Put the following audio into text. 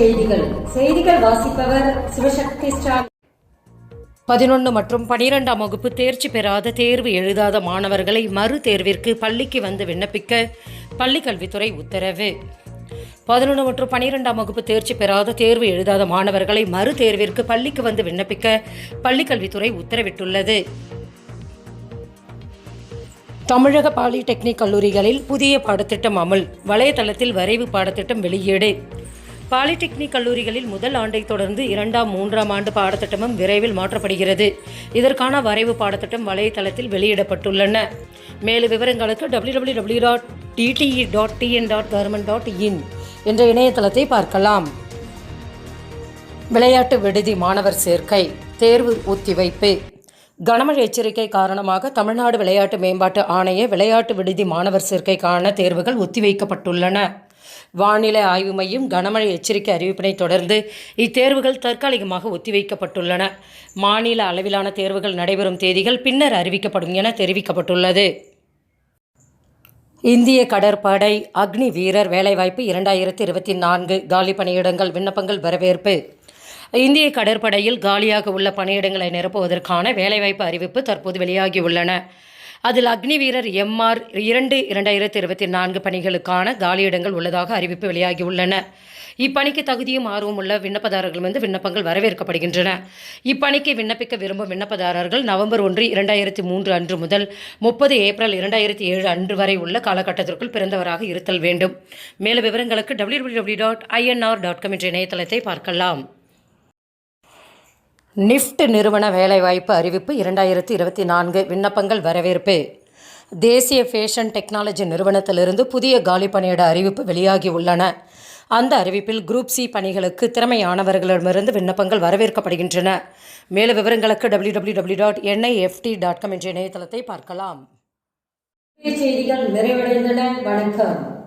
செய்திகள். செய்திகள் வாசிப்பவர் சிவசக்தி ஸ்டாலின். பதினொன்று மற்றும் பனிரெண்டாம் வகுப்பு தேர்ச்சி பெறாத தேர்வு எழுதாத மாணவர்களை மறு தேர்விற்கு பள்ளிக்கு வந்து விண்ணப்பிக்க பள்ளிக்கல்வித்துறை உத்தரவு. பதினொன்று மற்றும் பனிரெண்டாம் வகுப்பு தேர்ச்சி பெறாத தேர்வு எழுதாத மாணவர்களை மறு தேர்விற்கு பள்ளிக்கு வந்து விண்ணப்பிக்க பள்ளிக்கல்வித்துறை உத்தரவிட்டுள்ளது. தமிழக பாலிடெக்னிக் கல்லூரிகளில் புதிய பாடத்திட்டம் அமல். வலைதளத்தில் வரைவு பாடத்திட்டம் வெளியீடு. பாலிடெக்னிக் கல்லூரிகளில் முதல் ஆண்டை தொடர்ந்து இரண்டாம் மூன்றாம் ஆண்டு பாடத்திட்டமும் விரைவில் மாற்றப்படுகிறது. இதற்கான வரைவு பாடத்திட்டம் வலைதளத்தில் வெளியிடப்பட்டுள்ளன. மேலும் விவரங்களுக்கு W W W dot DTE dot TN dot government dot in என்ற இணையதளத்தை பார்க்கலாம். விளையாட்டு விடுதி மாணவர் சேர்க்கை தேர்வு ஒத்திவைப்பு. கனமழை எச்சரிக்கை காரணமாக தமிழ்நாடு விளையாட்டு மேம்பாட்டு ஆணைய விளையாட்டு விடுதி மாணவர் சேர்க்கைக்கான தேர்வுகள் ஒத்திவைக்கப்பட்டுள்ளன. வானிலை ஆய்வு மையம் கனமழை எச்சரிக்கை அறிவிப்பினை தொடர்ந்து இத்தேர்வுகள் தற்காலிகமாக ஒத்திவைக்கப்பட்டுள்ளன. மாநில அளவிலான தேர்வுகள் நடைபெறும் தேதிகள் பின்னர் அறிவிக்கப்படும் என தெரிவிக்கப்பட்டுள்ளது. இந்திய கடற்படை அக்னி வீரர் வேலைவாய்ப்பு இரண்டாயிரத்தி இருபத்தி நான்கு காலி பணியிடங்கள் விண்ணப்பங்கள் வரவேற்பு. இந்திய கடற்படையில் காலியாக உள்ள பணியிடங்களை நிரப்புவதற்கான வேலைவாய்ப்பு அறிவிப்பு தற்போது வெளியாகியுள்ளன. அதில் அக்னி வீரர் எம்ஆர் இரண்டு இரண்டாயிரத்தி இருபத்தி நான்கு பணிகளுக்கான காலியிடங்கள் உள்ளதாக அறிவிப்பு வெளியாகியுள்ளன. இப்பணிக்கு தகுதியும் ஆர்வம் உள்ள விண்ணப்பதாரர்கள் வந்து விண்ணப்பங்கள் வரவேற்கப்படுகின்றன. இப்பணிக்கு விண்ணப்பிக்க விரும்பும் விண்ணப்பதாரர்கள் நவம்பர் ஒன்று இரண்டாயிரத்தி மூன்று அன்று முதல் முப்பது ஏப்ரல் இரண்டாயிரத்தி ஏழு அன்று வரை உள்ள காலகட்டத்திற்குள் பிறந்தவராக இருத்தல் வேண்டும். மேலும் விவரங்களுக்கு W W dot INR dot com என்ற இணையதளத்தை பார்க்கலாம். நிஃப்ட் நிறுவன வேலைவாய்ப்பு அறிவிப்பு இரண்டாயிரத்தி இருபத்தி நான்கு விண்ணப்பங்கள் வரவேற்பு. தேசிய ஃபேஷன் டெக்னாலஜி நிறுவனத்திலிருந்து புதிய காலி பணியிட அறிவிப்பு வெளியாகி உள்ளன. அந்த அறிவிப்பில் குரூப் சி பணிகளுக்கு திறமையானவர்களிடமிருந்து விண்ணப்பங்கள் வரவேற்கப்படுகின்றன. மேலும் விவரங்களுக்கு W W W dot NIFT dot com என்ற இணையதளத்தை பார்க்கலாம். செய்திகள் நிறைவடைந்தன. வணக்கம்.